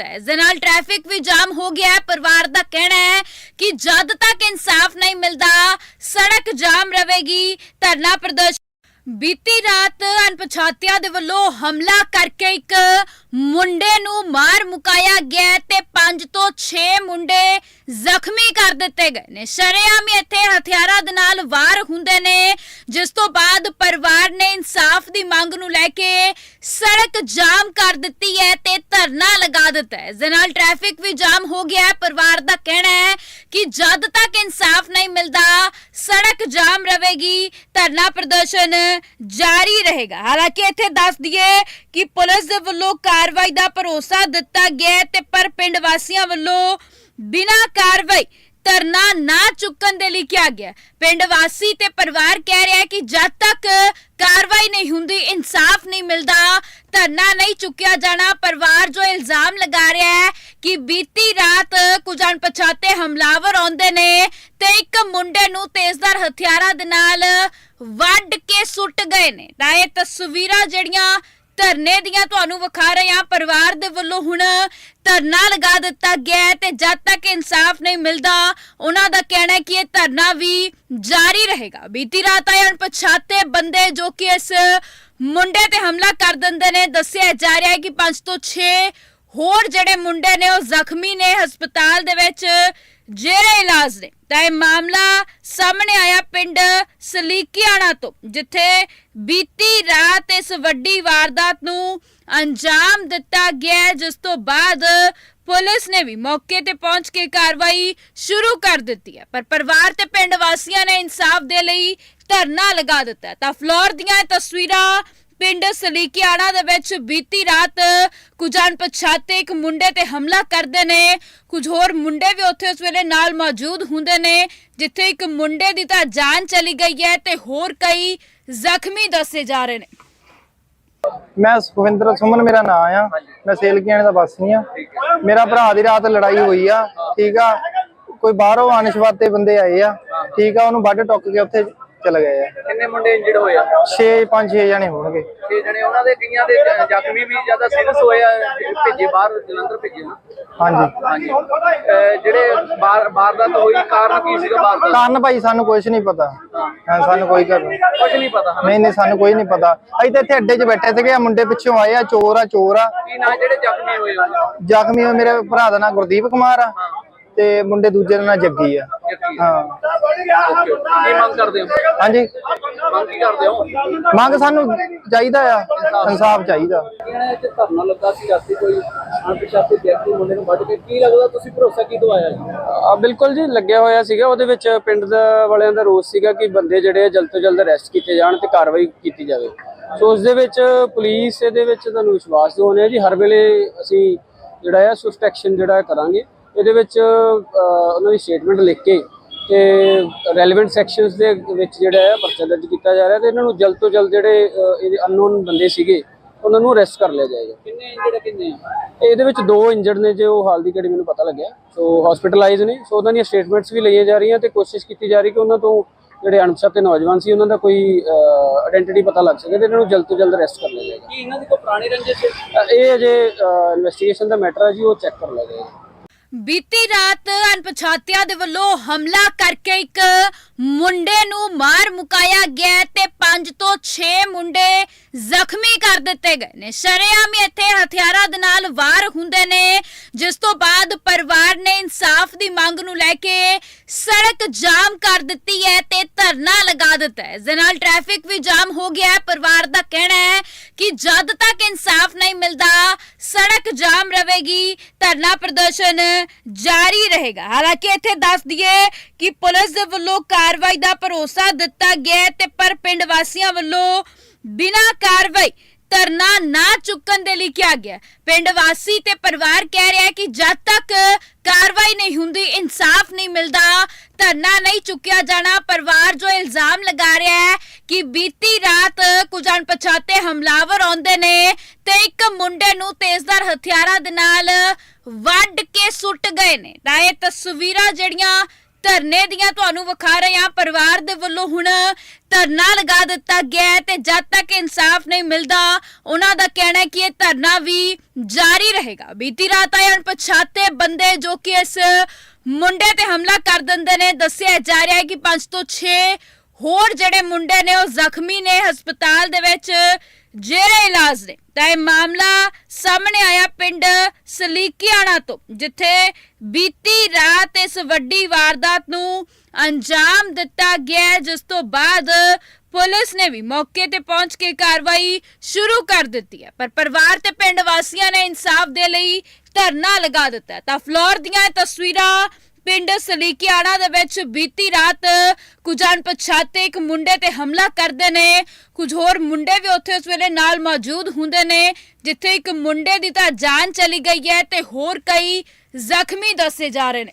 ਹੈ। ਇਸ ਦੇ ਨਾਲ ਟ੍ਰੈਫਿਕ ਵੀ ਜਾਮ ਹੋ ਗਿਆ ਹੈ। ਪਰਿਵਾਰ ਦਾ ਕਹਿਣਾ ਹੈ ਕਿ ਜਦ ਤੱਕ ਇਨਸਾਫ ਨਹੀਂ ਮਿਲਦਾ, ਸੜਕ ਜਾਮ ਰਹੇਗੀ, ਧਰਨਾ ਪ੍ਰਦਰਸ਼ਨ ਬੀਤੀ ਰਾਤ ਅਣਪਛਾਤਿਆਂ ਦੇ ਵੱਲੋਂ ਹਮਲਾ ਕਰਕੇ ਇੱਕ ਮੁੰਡੇ ਨੂੰ ਮਾਰ ਮੁਕਾਇਆ ਗਿਆ ਤੇ 5 ਤੋਂ 6 ਮੁੰਡੇ ਜ਼ਖਮੀ ਕਰ ਦਿੱਤੇ ਗਏ ਨੇ। ਸ਼ਰੇਆਮ ਇੱਥੇ ਹਥਿਆਰਾਂ ਦੇ ਨਾਲ ਵਾਰ ਹੁੰਦੇ ਨੇ, ਜਿਸ ਤੋਂ ਬਾਅਦ ਪਰਿਵਾਰ ਨੇ ਇਨਸਾਫ ਦੀ ਮੰਗ ਨੂੰ ਲੈ ਕੇ ਸੜਕ ਜਾਮ ਕਰ ਦਿੱਤੀ ਹੈ ਤੇ ਧਰਨਾ ਲਗਾ ਦਿੱਤਾ ਹੈ। ਇਸ ਨਾਲ ਟ੍ਰੈਫਿਕ ਵੀ ਜਾਮ ਹੋ ਗਿਆ ਹੈ। ਪਰਿਵਾਰ ਦਾ ਕਹਿਣਾ ਹੈ ਕਿ ਜਦ ਤੱਕ ਇਨਸਾਫ ਨਹੀਂ ਮਿਲਦਾ, ਸੜਕ ਜਾਮ ਰਹੇਗੀ ਧਰਨਾ ਪ੍ਰਦਰਸ਼ਨ ਜਾਰੀ ਰਹੇਗਾ। ਹਾਲਾਂਕਿ ਇੱਥੇ ਦੱਸ ਦਈਏ ਕਿ ਪੁਲਿਸ ਦੇ ਵੱਲੋਂ ਕਾਰਵਾਈ ਦਾ ਭਰੋਸਾ ਦਿੱਤਾ ਗਿਆ ਤੇ ਪਰ ਪਿੰਡ ਵਾਸੀਆਂ ਵੱਲੋਂ ਬਿਨਾਂ ਕਾਰਵਾਈ ਧਰਨਾ ਨਾ ਚੁੱਕਣ ਦੇ ਲਈ ਕਿਹਾ ਗਿਆ ਪਿੰਡ ਵਾਸੀ ਤੇ ਪਰਿਵਾਰ ਕਹਿ ਰਿਹਾ ਹੈ ਕਿ ਜਦ ਤੱਕ ਕਾਰਵਾਈ ਨਹੀਂ ਹੁੰਦੀ, ਇਨਸਾਫ ਨਹੀਂ ਮਿਲਦਾ, ਧਰਨਾ ਨਹੀਂ ਚੁੱਕਿਆ ਜਾਣਾ, ਪਰਿਵਾਰ ਜੋ ਇਲਜ਼ਾਮ ਲਗਾ ਰਿਹਾ ਹੈ ਕਿ ਬੀਤੀ ਰਾਤ ਕੁਝ ਅਣਪਛਾਤੇ ਹਮਲਾਵਰ ਆਉਂਦੇ ਨੇ ਤੇ ਇੱਕ ਮੁੰਡੇ ਨੂੰ ਤੇਜ਼ਧਾਰ ਹਥਿਆਰਾਂ ਦੇ ਨਾਲ ਵੱਢ ਕੇ ਸੁੱਟ ਗਏ ਨੇ। ਤਾਂ ਇਹ ਤਸਵੀਰਾਂ ਜਿਹੜੀਆਂ ਧਰਨੇ ਦੀਆਂ ਤੁਹਾਨੂੰ ਵਿਖਾ ਰਹੇ ਹਾਂ। ਪਰਿਵਾਰ ਦੇ ਵੱਲੋਂ ਹੁਣ ਧਰਨਾ ਲਗਾ ਦਿੱਤਾ ਗਿਆ ਤੇ ਜਦ ਤੱਕ ਇਨਸਾਫ ਨਹੀਂ ਮਿਲਦਾ, ਉਹਨਾਂ ਦਾ ਕਹਿਣਾ ਹੈ ਕਿ ਇਹ ਧਰਨਾ ਵੀ ਜਾਰੀ ਰਹੇਗਾ। ਬੀਤੀ ਰਾਤ ਆਏ ਅਣਪਛਾਤੇ ਬੰਦੇ ਜੋ ਕਿ ਇਸ ਮੁੰਡੇ ਤੇ ਹਮਲਾ ਕਰ ਦਿੰਦੇ ਨੇ। ਦੱਸਿਆ ਜਾ ਰਿਹਾ ਹੈ ਕਿ 5 ਤੋਂ 6 ਹੋਰ ਜਿਹੜੇ ਮੁੰਡੇ ਨੇ, ਉਹ ਜ਼ਖਮੀ ਨੇ। ਹਸਪਤਾਲ ਦੇ ਵਿੱਚ ਜੇਰੇ ਇਲਾਜ ਨੇ। ਤਾਂ ਇਹ ਮਾਮਲਾ ਸਾਹਮਣੇ ਆਇਆ ਪਿੰਡ ਸਲੀਕਿਆਣਾ ਤੋਂ, ਜਿੱਥੇ ਬੀਤੀ ਰਾਤ ਇਸ ਵੱਡੀ ਵਾਰਦਾਤ ਨੂੰ ਅੰਜਾਮ ਦਿੱਤਾ ਗਿਆ ਜਿਸ ਤੋਂ ਬਾਅਦ ਪੁਲਿਸ ਨੇ ਵੀ ਮੌਕੇ ਤੇ ਪਹੁੰਚ ਕੇ ਕਾਰਵਾਈ ਸ਼ੁਰੂ ਕਰ ਦਿੱਤੀ ਹੈ। ਪਰ ਪਰਿਵਾਰ ਤੇ ਪਿੰਡ ਵਾਸੀਆਂ ਨੇ ਇਨਸਾਫ ਦੇ ਲਈ ਧਰਨਾ ਲਗਾ ਦਿੱਤਾ ਤਾਂ ਫਲੋਰ ਦੀਆਂ ਤਸਵੀਰਾਂ ਪਿੰਡ ਸਲੀਕਿਆਣਾ ਦੇ ਵਿੱਚ ਬੀਤੀ ਰਾਤ ਕੁਝ ਅਣਪਛਾਤੇ ਇੱਕ ਮੁੰਡੇ ਤੇ ਹਮਲਾ ਕਰਦੇ ਨੇ। ਕੁਝ ਹੋਰ ਮੁੰਡੇ ਵੀ ਉੱਥੇ ਉਸ ਵੇਲੇ ਨਾਲ ਮੌਜੂਦ ਹੁੰਦੇ ਨੇ, ਜਿੱਥੇ ਇੱਕ ਮੁੰਡੇ ਦੀ ਤਾਂ ਜਾਨ ਚਲੀ ਗਈ ਹੈ ਤੇ ਹੋਰ ਕਈ ਜ਼ਖਮੀ ਦੱਸੇ ਜਾ ਰਹੇ ਨੇ। ਮੈਂ ਸੁਖਵਿੰਦਰ ਸੁਮਨ, ਮੇਰਾ ਨਾਮ ਆ। ਮੈਂ ਸੇਲਕੀਆਣੇ ਦਾ ਵਾਸੀ ਆ। ਮੇਰਾ ਭਰਾ ਦੀ ਰਾਤ ਲੜਾਈ ਹੋਈ ਆ, ਠੀਕ ਆ? ਕੋਈ ਬਾਹਰੋਂ ਅਨਿਸ਼ਵਾਤੇ ਬੰਦੇ ਆਏ ਆ, ਠੀਕ ਆ? ਉਹਨੂੰ ਵੱਢ ਟੁੱਕ ਕੇ ਉੱਥੇ ਚਲੇ ਗਏ ਆ। ਕਿੰਨੇ ਮੁੰਡੇ ਇੰਜਰਡ ਹੋਏ ਆ? 6 5 6 ਜਣੇ ਹੋਣਗੇ। ਤੇ ਜਣੇ ਉਹਨਾਂ ਦੇ ਕਈਆਂ ਦੇ ਜ਼ਖਮੀ ਵੀ ਜ਼ਿਆਦਾ ਸੀਰੀਅਸ ਹੋਏ ਆ ਭੇਜੇ ਬਾਹਰ ਜਲੰਧਰ ਭੇਜੇ ਨਾ? ਹਾਂਜੀ। ਹਾਂਜੀ। ਅਹ ਜਿਹੜੇ ਬਾਹਰ ਵਾਰਦਾਤ ਹੋਈ ਕਾਰਨ ਕੀ ਸੀਗਾ ਵਾਰਦਾਤ ਕਾਰਨ ਭਾਈ ਸਾਨੂੰ ਕੁਝ ਨਹੀਂ ਪਤਾ। ਹਾਂ। ਸਾਨੂੰ ਕੋਈ ਕਰ ਨਹੀਂ। ਕੁਝ ਨਹੀਂ ਪਤਾ ਹਨਾ? ਨਹੀਂ ਸਾਨੂੰ ਕੋਈ ਨਹੀਂ ਪਤਾ। ਅਸੀਂ ਤਾਂ ਇੱਥੇ ਅੱਡੇ 'ਚ ਬੈਠੇ ਸੀਗੇ ਆ ਮੁੰਡੇ ਪਿੱਛੋਂ ਆਏ ਆ ਚੋਰ ਆ ਚੋਰ ਆ। ਕੀ ਨਾ ਜਿਹੜੇ ਜ਼ਖਮੀ ਹੋਏ ਆ? ਜ਼ਖਮੀ ਹੋਏ ਮੇਰੇ ਭਰਾ ਦਾ ਨਾਂ ਗੁਰਦੀਪ ਕੁਮਾਰ ਆ। ਤੇ ਮੁੰਡੇ ਦੂਜੇ ਦਾ ਨਾਂ ਜੱਗੀ ਆ। ਹਾਂ। ਓਕੇ ਕੀ ਮੰਗ ਕਰਦੇ ਹੋ? ਹਾਂਜੀ। ਮੰਗ ਕੀ ਕਰਦੇ ਹੋ? ਮੰਗ ਸਾਨੂੰ ਚਾਹੀਦਾ ਆ। ਇਨਸਾਫ ਚਾਹੀਦਾ। ਕਿਹੜਾ ਇੱਥੇ ਧਰਨਾ ਲੱਗਾ ਸੀ? ਰਾਤੀ ਕੋਈ ਅਣਪਛਾਤੇ ਵਿਅਕਤੀ ਮੁੰਡੇ ਨੂੰ ਵੱਢ ਕੇ ਕੀ ਲੱਗਦਾ? ਤੁਸੀਂ ਭਰੋਸਾ ਕੀ ਦਵਾਇਆ ਜੀ? ਆ ਬਿਲਕੁਲ ਜੀ ਲੱਗਿਆ ਹੋਇਆ ਸੀਗਾ। ਉਹਦੇ ਵਿੱਚ ਪਿੰਡ ਦਾ ਵਾਲਿਆਂ ਦਾ ਰੋਸ ਸੀਗਾ ਕਿ ਬੰਦੇ ਜਿਹੜੇ ਆ ਜਲਦ ਤੋਂ ਜਲਦ ਅਰੈਸਟ ਕੀਤੇ ਜਾਣ ਤੇ ਕਾਰਵਾਈ ਕੀਤੀ ਜਾਵੇ। ਸੋ ਉਸ ਦੇ ਵਿੱਚ ਪੁਲਿਸ ਇਹਦੇ ਵਿੱਚ ਤੁਹਾਨੂੰ ਵਿਸ਼ਵਾਸ ਦਿਵਾਉਂਦੇ ਆ ਜੀ। ਹਰ ਵੇਲੇ ਅਸੀਂ ਜਿਹੜਾ ਆ ਐਕਸ਼ਨ ਜਿਹੜਾ ਕਰਾਂਗੇ। ਇਹਦੇ ਵਿੱਚ ਉਹਨਾਂ ਦੀ ਸਟੇਟਮੈਂਟ ਲਿਖ ਕੇ ਤੇ ਰੈਲੇਵੈਂਟ ਸੈਕਸ਼ਨਸ ਦੇ ਵਿੱਚ ਜਿਹੜਾ ਆ ਪਰਚਾ ਦਰਜ ਕੀਤਾ ਜਾ ਰਿਹਾ ਤੇ ਇਹਨਾਂ ਨੂੰ ਜਲਦ ਤੋਂ ਜਲਦ ਜਿਹੜੇ ਇਹਦੇ ਅਨਨੋਨ ਬੰਦੇ ਸੀਗੇ ਉਹਨਾਂ ਨੂੰ ਅਰੈਸਟ ਕਰ ਲਿਆ ਜਾਏਗਾ। ਕਿੰਨੇ ਇੰਜਰਡ ਕਿੰਨੇ? ਇਹਦੇ ਵਿੱਚ ਦੋ ਇੰਜਰਡ ਨੇ ਜੋ ਹਾਲ ਦੀ ਘੜੀ ਮੈਨੂੰ ਪਤਾ ਲੱਗਿਆ। ਸੋ ਹਸਪੀਟਲਾਈਜ਼ ਨੇ। ਸੋ ਉਹਨਾਂ ਦੀਆਂ ਸਟੇਟਮੈਂਟਸ ਵੀ ਲਈਆਂ ਜਾ ਰਹੀਆਂ ਤੇ ਕੋਸ਼ਿਸ਼ ਕੀਤੀ ਜਾ ਰਹੀ ਕਿ ਉਹਨਾਂ ਤੋਂ ਜਿਹੜੇ ਅਣਪਛਾਤੇ ਨੌਜਵਾਨ ਸੀ ਉਹਨਾਂ ਦਾ ਕੋਈ ਆਇਡੈਂਟੀਟੀ ਪਤਾ ਲੱਗ ਸਕੇ ਤੇ ਇਹਨਾਂ ਨੂੰ ਜਲਦ ਤੋਂ ਜਲਦ ਅਰੈਸਟ ਕਰ ਲਿਆ ਜਾਏਗਾ। ਕੀ ਇਹਨਾਂ ਦੀ ਕੋਈ ਪੁਰਾਣੀ ਰੰਜਿਸ਼ ਹੈ ਇਹ ਅਜੇ ਇਨਵੈਸਟੀਗੇਸ਼ਨ ਦਾ ਮੈਟਰ ਹੈ ਜੀ ਉਹ ਚੈੱਕ ਕਰ ਲਿਆ ਜਾਏਗਾ। ਬੀਤੀ ਰਾਤ ਅਣਪਛਾਤਿਆਂ ਦੇ ਵੱਲੋਂ ਹਮਲਾ ਕਰਕੇ ਇੱਕ ਮੁੰਡੇ ਨੂੰ ਮਾਰ ਮੁਕਾਇਆ ਗਿਆ ਤੇ 5 ਤੋਂ 6 ਮੁੰਡੇ ਜ਼ਖਮੀ ਕਰ ਦਿੱਤੇ ਗਏ ਨੇ। ਸ਼ਰੇਆਮ ਇੱਥੇ ਹਥਿਆਰਾਂ ਦੇ ਨਾਲ ਵਾਰ ਹੁੰਦੇ ਨੇ, ਜਿਸ ਤੋਂ ਬਾਅਦ ਪਰਿਵਾਰ ਨੇ ਇਨਸਾਫ ਦੀ ਮੰਗ ਨੂੰ ਲੈ ਕੇ ਸੜਕ ਜਾਮ ਕਰ ਦਿੱਤੀ ਹੈ ਤੇ ਧਰਨਾ ਲਗਾ ਦਿੱਤਾ ਹੈ। ਇਸ ਨਾਲ ਟ੍ਰੈਫਿਕ ਵੀ ਜਾਮ ਹੋ ਗਿਆ ਹੈ। ਪਰਿਵਾਰ ਦਾ ਕਹਿਣਾ ਹੈ ਕਿ ਜਦ ਤੱਕ ਇਨਸਾਫ ਨਹੀਂ ਮਿਲਦਾ, ਸੜਕ ਜਾਮ ਰਹੇਗੀ, ਧਰਨਾ ਪ੍ਰਦਰਸ਼ਨ ਜਾਰੀ ਰਹੇਗਾ। ਹਾਲਾਂਕਿ ਇੱਥੇ ਦੱਸ ਦਈਏ ਕਿ ਪੁਲਿਸ ਦੇ ਵੱਲੋਂ ਕਾਰਵਾਈ ਦਾ ਭਰੋਸਾ ਦਿੱਤਾ ਗਿਆ ਤੇ ਪਰ ਪਿੰਡ ਵਾਸੀਆਂ ਵੱਲੋਂ ਬਿਨਾਂ ਕਾਰਵਾਈ ਧਰਨਾ ਨਾ ਚੁੱਕਣ ਦੇ ਲਈ ਕਿਹਾ ਗਿਆ। ਪਿੰਡ ਵਾਸੀ ਤੇ ਪਰਿਵਾਰ ਕਹਿ ਰਿਹਾ ਹੈ ਕਿ ਜਦ ਤੱਕ ਕਾਰਵਾਈ ਨਹੀਂ ਹੁੰਦੀ, ਇਨਸਾਫ ਨਹੀਂ ਮਿਲਦਾ, ਧਰਨਾ ਨਹੀਂ ਚੁੱਕਿਆ ਜਾਣਾ, ਪਰਿਵਾਰ ਜੋ ਇਲਜ਼ਾਮ ਲਗਾ ਰਿਹਾ ਹੈ ਕਿ ਬੀਤੀ ਰਾਤ ਕੁਝ ਅਣਪਛਾਤੇ ਹਮਲਾਵਰ ਆਉਂਦੇ ਨੇ ਤੇ ਇੱਕ ਮੁੰਡੇ ਨੂੰ ਤੇਜ਼ਧਾਰ ਹਥਿਆਰਾਂ ਦੇ ਨਾਲ ਵੱਢ ਕੇ ਸੁੱਟ ਗਏ ਨੇ। ਤਾਂ ਇਹ ਤਸਵੀਰਾਂ ਜਿਹੜੀਆਂ ਧਰਨੇ ਦੀਆਂ ਤੁਹਾਨੂੰ ਵਿਖਾ ਰਹੇ ਹਾਂ। ਪਰਿਵਾਰ ਦੇ ਵੱਲੋਂ ਹੁਣ ਧਰਨਾ ਲਗਾ ਦਿੱਤਾ ਗਿਆ ਤੇ ਜਦ ਤੱਕ ਇਨਸਾਫ ਨਹੀਂ ਮਿਲਦਾ, ਉਹਨਾਂ ਦਾ ਕਹਿਣਾ ਹੈ ਕਿ ਇਹ ਧਰਨਾ ਵੀ ਜਾਰੀ ਰਹੇਗਾ। ਬੀਤੀ ਰਾਤ ਆਏ ਅਣਪਛਾਤੇ ਬੰਦੇ ਜੋ ਕਿ ਇਸ ਮੁੰਡੇ ਤੇ ਹਮਲਾ ਕਰ ਦਿੰਦੇ ਨੇ, ਦੱਸਿਆ ਜਾ ਰਿਹਾ ਹੈ ਕਿ 5 ਤੋਂ 6 ਹੋਰ ਜਿਹੜੇ ਮੁੰਡੇ ਨੇ ਉਹ ਜ਼ਖਮੀ ਨੇ ਹਸਪਤਾਲ ਦੇ ਵਿੱਚ ਜੇਰੇ ਇਲਾਜ ਨੇ। ਤਾਂ ਇਹ ਮਾਮਲਾ ਸਾਹਮਣੇ ਆਇਆ ਪਿੰਡ ਸਲੀਕਿਆਣਾ ਤੋਂ, ਜਿੱਥੇ ਬੀਤੀ ਰਾਤ ਇਸ ਵੱਡੀ ਵਾਰਦਾਤ ਨੂੰ ਅੰਜਾਮ ਦਿੱਤਾ ਗਿਆ ਜਿਸ ਤੋਂ ਬਾਅਦ ਪੁਲਿਸ ਨੇ ਵੀ ਮੌਕੇ ਤੇ ਪਹੁੰਚ ਕੇ ਕਾਰਵਾਈ ਸ਼ੁਰੂ ਕਰ ਦਿੱਤੀ ਹੈ। ਪਰ ਪਰਿਵਾਰ ਤੇ ਪਿੰਡ ਵਾਸੀਆਂ ਨੇ ਇਨਸਾਫ ਦੇ ਲਈ ਧਰਨਾ ਲਗਾ ਦਿੱਤਾ ਤਾਂ ਫਲੋਰ ਦੀਆਂ ਤਸਵੀਰਾਂ ਪਿੰਡ ਸਲੀਕਿਆਣਾ ਦੇ ਵਿੱਚ ਬੀਤੀ ਰਾਤ ਕੁਝ ਅਣਪਛਾਤੇ ਇੱਕ ਮੁੰਡੇ ਤੇ ਹਮਲਾ ਕਰਦੇ ਨੇ। ਕੁਝ ਹੋਰ ਮੁੰਡੇ ਵੀ ਉੱਥੇ ਉਸ ਵੇਲੇ ਨਾਲ ਮੌਜੂਦ ਹੁੰਦੇ ਨੇ, ਜਿੱਥੇ ਇੱਕ ਮੁੰਡੇ ਦੀ ਤਾਂ ਜਾਨ ਚਲੀ ਗਈ ਹੈ ਤੇ ਹੋਰ ਕਈ ਜ਼ਖਮੀ ਦੱਸੇ ਜਾ ਰਹੇ ਨੇ।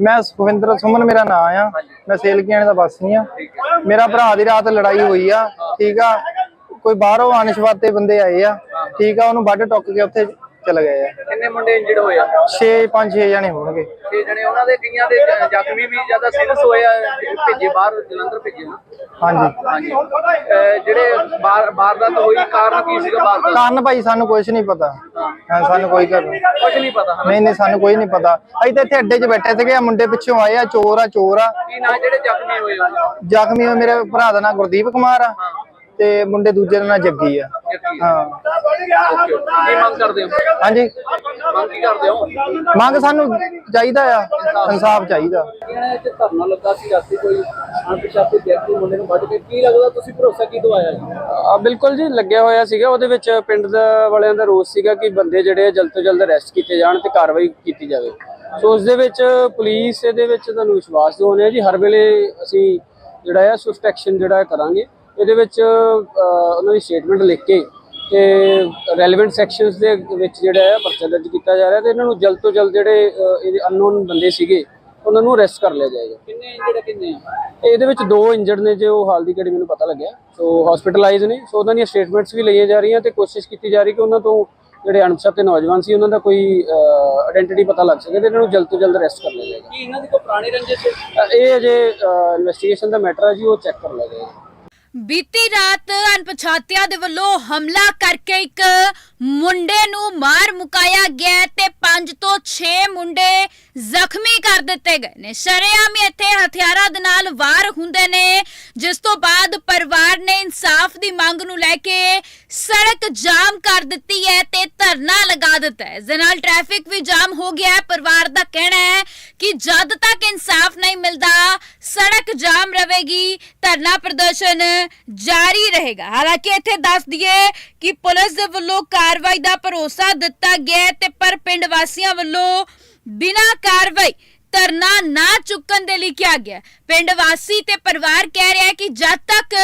ਮੈਂ ਸੁਖਵਿੰਦਰ ਸੁਮਨ, ਮੇਰਾ ਨਾਮ ਆ। ਮੈਂ ਸੇਲਕੀਆਣੇ ਦਾ ਵਾਸੀ ਆ। ਮੇਰਾ ਭਰਾ ਦੀ ਰਾਤ ਲੜਾਈ ਹੋਈ ਆ, ਠੀਕ ਆ। ਕੋਈ ਬਾਹਰੋਂ ਅਨਿਸ਼ਵਾਤੇ ਬੰਦੇ ਆਏ ਆ, ਠੀਕ ਆ। ਉਹਨੂੰ ਵੱਢ ਟੁੱਕ ਕੇ ਉੱਥੇ ਚਲੇ ਗਏ ਆ। ਕਿੰਨੇ ਮੁੰਡੇ ਇੰਜਰਡ ਹੋਏ ਆ? 6 5 6 ਜਣੇ ਹੋਣਗੇ। ਤੇ ਜਣੇ ਉਹਨਾਂ ਦੇ ਕਈਆਂ ਦੇ ਜ਼ਖਮੀ ਵੀ ਜ਼ਿਆਦਾ ਸੀਰੀਅਸ ਹੋਏ ਆ ਭੇਜੇ ਬਾਹਰ ਜਲੰਧਰ ਭੇਜੇ ਨਾ? ਹਾਂਜੀ। ਹਾਂਜੀ। ਅਹ ਜਿਹੜੇ ਬਾਹਰ ਵਾਰਦਾਤ ਹੋਈ ਕਾਰਨ ਕੀ ਸੀਗਾ ਵਾਰਦਾਤ ਕਾਰਨ ਭਾਈ ਸਾਨੂੰ ਕੁਝ ਨਹੀਂ ਪਤਾ। ਹਾਂ। ਸਾਨੂੰ ਕੋਈ ਕਰ ਨਹੀਂ। ਕੁਝ ਨਹੀਂ ਪਤਾ ਹਨਾ? ਨਹੀਂ ਸਾਨੂੰ ਕੋਈ ਨਹੀਂ ਪਤਾ। ਅਸੀਂ ਤਾਂ ਇੱਥੇ ਅੱਡੇ 'ਚ ਬੈਠੇ ਸੀਗੇ ਆ ਮੁੰਡੇ ਪਿੱਛੋਂ ਆਏ ਆ ਚੋਰ ਆ ਚੋਰ ਆ। ਕੀ ਨਾਂ ਜਿਹੜੇ ਜ਼ਖਮੀ ਹੋਏ ਉਹਨਾਂ ਜ਼ਖਮੀ ਹੋਏ ਮੇਰੇ ਭਰਾ ਦਾ ਨਾਮ ਗੁਰਦੀਪ ਕੁਮਾਰ ਆ। ਤੇ ਮੁੰਡੇ ਦੂਜੇ ਦਾ ਨਾਮ ਜੱਗੀ ਆ। ਹਾਂ। ਕੀ ਮੰਗ ਕਰਦੇ ਹੋ? ਹਾਂਜੀ। ਮੰਗ ਕੀ ਕਰਦੇ ਹੋ? ਮੰਗ ਸਾਨੂੰ ਚਾਹੀਦਾ ਆ ਇਨਸਾਫ ਚਾਹੀਦਾ। ਇਹਨਾਂ ਇੱਥੇ ਧਰਨਾ ਲੱਗਾ ਸੀ ਰਾਤੀ ਕੋਈ ਅਣਪਛਾਤੇ ਵਿਅਕਤੀ ਮੁੰਡੇ ਨੂੰ ਵੱਢ ਕੇ ਕੀ ਲੱਗਦਾ ਤੁਸੀਂ ਭਰੋਸਾ ਕੀ ਦਵਾਇਆ ਜੀ? ਆ ਬਿਲਕੁਲ ਜੀ ਲੱਗਿਆ ਹੋਇਆ ਸੀਗਾ। ਉਹਦੇ ਵਿੱਚ ਪਿੰਡ ਦਾ ਵਾਲਿਆਂ ਦਾ ਰੋਸ ਸੀਗਾ ਕਿ ਬੰਦੇ ਜਿਹੜੇ ਜਲਦ ਤੋਂ ਜਲਦ ਅਰੈਸਟ ਕੀਤੇ ਜਾਣ ਤੇ ਕਾਰਵਾਈ ਕੀਤੀ ਜਾਵੇ। ਸੋ ਉਸ ਦੇ ਵਿੱਚ ਪੁਲਿਸ ਇਹਦੇ ਵਿੱਚ ਤੁਹਾਨੂੰ ਵਿਸ਼ਵਾਸ ਦਿਵਾਉਂਦੇ ਆ ਜੀ ਹਰ ਵੇਲੇ ਅਸੀਂ ਜਿਹੜਾ ਆ ਐਕਸ਼ਨ ਜਿਹੜਾ ਕਰਾਂਗੇ। ਇਹਦੇ ਵਿੱਚ ਉਹਨਾਂ ਦੀ ਸਟੇਟਮੈਂਟ ਲਿਖ ਕੇ ਤੇ ਰੈਲੇਵੈਂਟ ਸੈਕਸ਼ਨਸ ਦੇ ਵਿੱਚ ਜਿਹੜਾ ਹੈ ਪਰਚਾ ਦਰਜ ਕੀਤਾ ਜਾ ਰਿਹਾ ਤੇ ਇਹਨਾਂ ਨੂੰ ਜਲਦ ਤੋਂ ਜਲਦ ਜਿਹੜੇ ਇਹਦੇ ਅਨਨੋਨ ਬੰਦੇ ਸੀਗੇ ਉਹਨਾਂ ਨੂੰ ਅਰੈਸਟ ਕਰ ਲਿਆ ਜਾਏਗਾ। ਕਿੰਨੇ ਇੰਜਰਡ ਕਿੰਨੇ ਆ? ਇਹਦੇ ਵਿੱਚ ਦੋ ਇੰਜਰਡ ਨੇ ਜੋ ਹਾਲ ਦੀ ਘੜੀ ਮੈਨੂੰ ਪਤਾ ਲੱਗਿਆ। ਸੋ ਹਸਪੀਟਲਾਈਜ਼ ਨੇ। ਸੋ ਉਹਨਾਂ ਦੀਆਂ ਸਟੇਟਮੈਂਟਸ ਵੀ ਲਈਆਂ ਜਾ ਰਹੀਆਂ ਤੇ ਕੋਸ਼ਿਸ਼ ਕੀਤੀ ਜਾ ਰਹੀ ਕਿ ਉਹਨਾਂ ਤੋਂ ਜਿਹੜੇ ਅਣਪਛਾਤੇ ਨੌਜਵਾਨ ਸੀ ਉਹਨਾਂ ਦਾ ਕੋਈ ਆਇਡੈਂਟੀਟੀ ਪਤਾ ਲੱਗ ਸਕੇ ਤੇ ਇਹਨਾਂ ਨੂੰ ਜਲਦ ਤੋਂ ਜਲਦ ਅਰੈਸਟ ਕਰ ਲਿਆ ਜਾਏਗਾ। ਕੀ ਇਹਨਾਂ ਦੀ ਕੋਈ ਪੁਰਾਣੀ ਰੰਜਿਸ਼ ਇਹ ਅਜੇ ਇਨਵੈਸਟੀਗੇਸ਼ਨ ਦਾ ਮੈਟਰ ਹੈ ਜੀ ਉਹ ਚੈੱਕ ਕਰ ਲਿਆ ਜਾਏਗਾ। ਬੀਤੀ ਰਾਤ ਅਣਪਛਾਤਿਆਂ ਦੇ ਵੱਲੋਂ ਹਮਲਾ ਕਰਕੇ ਇੱਕ ਮੁੰਡੇ ਨੂੰ ਮਾਰ ਮੁਕਾਇਆ ਗਿਆ ਤੇ 5 ਤੋਂ 6 ਮੁੰਡੇ ਜ਼ਖਮੀ ਕਰ ਦਿੱਤੇ ਗਏ ਨੇ। ਸ਼ਰੇਆਮ ਇੱਥੇ ਹਥਿਆਰਾਂ ਦੇ ਨਾਲ ਵਾਰ ਹੁੰਦੇ ਨੇ, ਜਿਸ ਤੋਂ ਬਾਅਦ ਪਰਿਵਾਰ ਨੇ ਇਨਸਾਫ ਦੀ ਮੰਗ ਨੂੰ ਲੈ ਕੇ ਸੜਕ ਜਾਮ ਕਰ ਦਿੱਤੀ ਹੈ ਤੇ ਧਰਨਾ ਲਗਾ ਦਿੱਤਾ ਹੈ। ਇਸ ਨਾਲ ਟ੍ਰੈਫਿਕ ਵੀ ਜਾਮ ਹੋ ਗਿਆ ਹੈ। ਪਰਿਵਾਰ ਦਾ ਕਹਿਣਾ ਹੈ ਕਿ ਜਦ ਤੱਕ ਇਨਸਾਫ ਨਹੀਂ ਮਿਲਦਾ, ਸੜਕ ਜਾਮ ਰਹੇਗੀ। ਧਰਨਾ ਪ੍ਰਦਰਸ਼ਨ ਜਾਰੀ ਰਹੇਗਾ। ਹਾਲਾਂਕਿ ਇੱਥੇ ਦੱਸ ਦਈਏ ਕਿ ਪੁਲਿਸ ਦੇ ਵੱਲੋਂ ਕਾਰਵਾਈ ਦਾ ਭਰੋਸਾ ਦਿੱਤਾ ਗਿਆ ਤੇ ਪਰ ਪਿੰਡ ਵਾਸੀਆਂ ਵੱਲੋਂ ਬਿਨਾਂ ਕਾਰਵਾਈ ਧਰਨਾ ਨਾ ਚੁੱਕਣ ਦੇ ਲਈ ਕਿਹਾ ਗਿਆ ਪਿੰਡ ਵਾਸੀ ਤੇ ਪਰਿਵਾਰ ਕਹਿ ਰਿਹਾ ਹੈ ਕਿ ਜਦ ਤੱਕ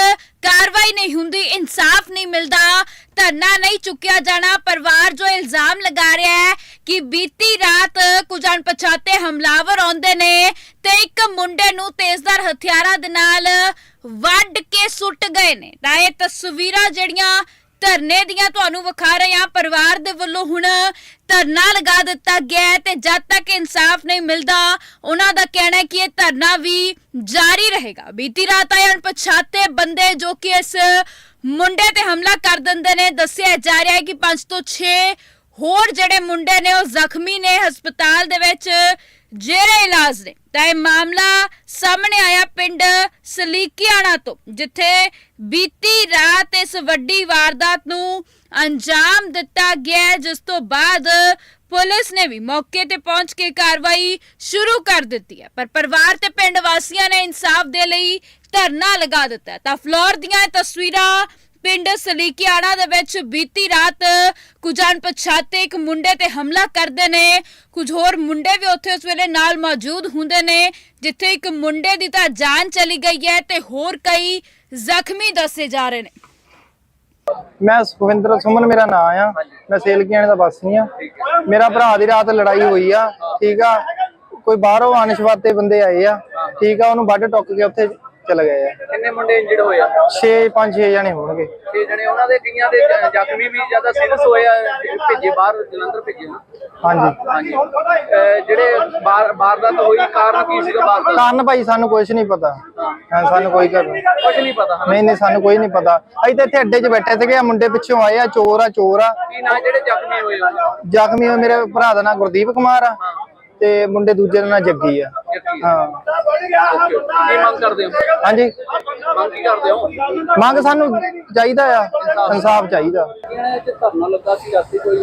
ਕਾਰਵਾਈ ਨਹੀਂ ਹੁੰਦੀ, ਇਨਸਾਫ ਨਹੀਂ ਮਿਲਦਾ, ਧਰਨਾ ਨਹੀਂ ਚੁੱਕਿਆ ਜਾਣਾ, ਪਰਿਵਾਰ ਜੋ ਇਲਜ਼ਾਮ ਲਗਾ ਰਿਹਾ ਹੈ ਕਿ ਬੀਤੀ ਰਾਤ ਕੁਝ ਅਣਪਛਾਤੇ ਹਮਲਾਵਰ ਆਉਂਦੇ ਨੇ ਤੇ ਇੱਕ ਮੁੰਡੇ ਨੂੰ ਤੇਜ਼ਧਾਰ ਹਥਿਆਰਾਂ ਦੇ ਨਾਲ ਵੱਢ ਕੇ ਸੁੱਟ ਗਏ ਨੇ। ਤਾਂ ਇਹ ਤਸਵੀਰਾਂ ਜਿਹੜੀਆਂ ਧਰਨੇ ਦੀਆਂ ਤੁਹਾਨੂੰ ਵਿਖਾ ਰਹੇ ਹਾਂ, ਪਰਿਵਾਰ ਦੇ ਵੱਲੋਂ ਹੁਣ ਧਰਨਾ ਲਗਾ ਦਿੱਤਾ ਗਿਆ ਤੇ ਜਦ ਤੱਕ ਇਨਸਾਫ ਨਹੀਂ ਮਿਲਦਾ, ਉਹਨਾਂ ਦਾ ਕਹਿਣਾ ਹੈ ਕਿ ਇਹ ਧਰਨਾ ਵੀ ਜਾਰੀ ਰਹੇਗਾ। ਬੀਤੀ ਰਾਤ ਆਏ ਅਣਪਛਾਤੇ ਬੰਦੇ ਜੋ ਕਿ ਇਸ ਮੁੰਡੇ ਤੇ ਹਮਲਾ ਕਰ ਦਿੰਦੇ ਨੇ, ਦੱਸਿਆ ਜਾ ਰਿਹਾ ਹੈ ਕਿ 5 ਤੋਂ 6 ਹੋਰ ਜਿਹੜੇ ਮੁੰਡੇ ਨੇ, ਉਹ ਜ਼ਖਮੀ ਨੇ। ਹਸਪਤਾਲ ਦੇ ਵਿੱਚ ਜੇਰੇ ਇਲਾਜ ਨੇ। ਤਾਂ ਇਹ ਮਾਮਲਾ ਸਾਹਮਣੇ ਆਇਆ ਪਿੰਡ ਸਲੀਕਿਆਣਾ ਤੋਂ, ਜਿੱਥੇ ਬੀਤੀ ਰਾਤ ਇਸ ਵੱਡੀ ਵਾਰਦਾਤ ਨੂੰ ਅੰਜਾਮ ਦਿੱਤਾ ਗਿਆ ਜਿਸ ਤੋਂ ਬਾਅਦ ਪੁਲਿਸ ਨੇ ਵੀ ਮੌਕੇ ਤੇ ਪਹੁੰਚ ਕੇ ਕਾਰਵਾਈ ਸ਼ੁਰੂ ਕਰ ਦਿੱਤੀ ਹੈ। ਪਰ ਪਰਿਵਾਰ ਤੇ ਪਿੰਡ ਵਾਸੀਆਂ ਨੇ ਇਨਸਾਫ ਦੇ ਲਈ ਧਰਨਾ ਲਗਾ ਦਿੱਤਾ ਤਾਂ ਫਲੋਰ ਦੀਆਂ ਤਸਵੀਰਾਂ ਪਿੰਡ ਸਲੀਕਿਆਣਾ ਦੇ ਵਿੱਚ ਬੀਤੀ ਰਾਤ ਕੁਝ ਅਣਪਛਾਤੇ ਇੱਕ ਮੁੰਡੇ ਤੇ ਹਮਲਾ ਕਰਦੇ ਨੇ। ਕੁਝ ਹੋਰ ਮੁੰਡੇ ਵੀ ਉੱਥੇ ਉਸ ਵੇਲੇ ਨਾਲ ਮੌਜੂਦ ਹੁੰਦੇ ਨੇ, ਜਿੱਥੇ ਇੱਕ ਮੁੰਡੇ ਦੀ ਤਾਂ ਜਾਨ ਚਲੀ ਗਈ ਹੈ ਤੇ ਹੋਰ ਕਈ ਜ਼ਖਮੀ ਦੱਸੇ ਜਾ ਰਹੇ ਨੇ। ਮੈਂ ਸੁਖਵਿੰਦਰ ਸੁਮਨ, ਮੇਰਾ ਨਾਮ ਆ। ਮੈਂ ਸੇਲਕੀਆਣੇ ਦਾ ਵਾਸੀ ਆ। ਮੇਰਾ ਭਰਾ ਦੀ ਰਾਤ ਲੜਾਈ ਹੋਈ ਆ, ਠੀਕ ਆ? ਕੋਈ ਬਾਹਰੋਂ ਅਨਿਸ਼ਵਾਤੇ ਬੰਦੇ ਆਏ ਆ, ਠੀਕ ਆ? ਉਹਨੂੰ ਵੱਢ ਟੁੱਕ ਕੇ ਉੱਥੇ ਚਲੇ ਗਏ ਆ। ਕਿੰਨੇ ਮੁੰਡੇ ਇੰਜਰਡ ਹੋਏ ਆ? 6 5 6 ਜਣੇ ਹੋਣਗੇ। ਛੇ ਜਣੇ ਉਹਨਾਂ ਦੇ ਕਈਆਂ ਦੇ ਜ਼ਖਮੀ ਵੀ ਜ਼ਿਆਦਾ ਸੀਰੀਅਸ ਹੋਏ ਆ ਭੇਜੇ ਬਾਹਰ ਜਲੰਧਰ ਭੇਜੇ ਨਾ? ਹਾਂਜੀ। ਹਾਂਜੀ। ਅਹ ਜਿਹੜੇ ਬਾਹਰ ਵਾਰਦਾਤ ਹੋਈ ਕਾਰਨ ਕੀ ਸੀਗਾ ਵਾਰਦਾਤ ਕਾਰਨ ਭਾਈ ਸਾਨੂੰ ਕੁਝ ਨਹੀਂ ਪਤਾ। ਹਾਂ। ਸਾਨੂੰ ਕੋਈ ਕਰ ਨਹੀਂ। ਕੁਝ ਨਹੀਂ ਪਤਾ ਹਨਾ? ਨਹੀਂ ਸਾਨੂੰ ਕੋਈ ਨਹੀਂ ਪਤਾ। ਅਸੀਂ ਤਾਂ ਇੱਥੇ ਅੱਡੇ 'ਚ ਬੈਠੇ ਸੀਗੇ ਆਹ ਮੁੰਡੇ ਪਿੱਛੋਂ ਆਏ ਆ ਚੋਰ ਆ ਚੋਰ ਆ। ਕੀ ਨਾ ਜਿਹੜੇ ਜ਼ਖਮੀ ਹੋਏ ਆ? ਜ਼ਖਮੀ ਹੋਏ ਮੇਰੇ ਭਰਾ ਦਾ ਨਾਂ ਗੁਰਦੀਪ ਕੁਮਾਰ ਆ। ਤੇ ਮੁੰਡੇ ਦੂਜੇ ਦਾ ਨਾਂ ਜੱਗੀ ਆ। ਹਾਂ। ਕੀ ਮੰਗ ਕਰਦੇ ਹੋ? ਹਾਂਜੀ। ਮੰਗ ਕੀ ਕਰਦੇ ਹੋ? ਮੰਗ ਸਾਨੂੰ ਚਾਹੀਦਾ ਆ। ਇਨਸਾਫ। ਚਾਹੀਦਾ। ਇਹਨਾਂ ਚ ਧਰਨਾ ਲੱਗਾ ਸੀ ਰਾਤੀ ਕੋਈ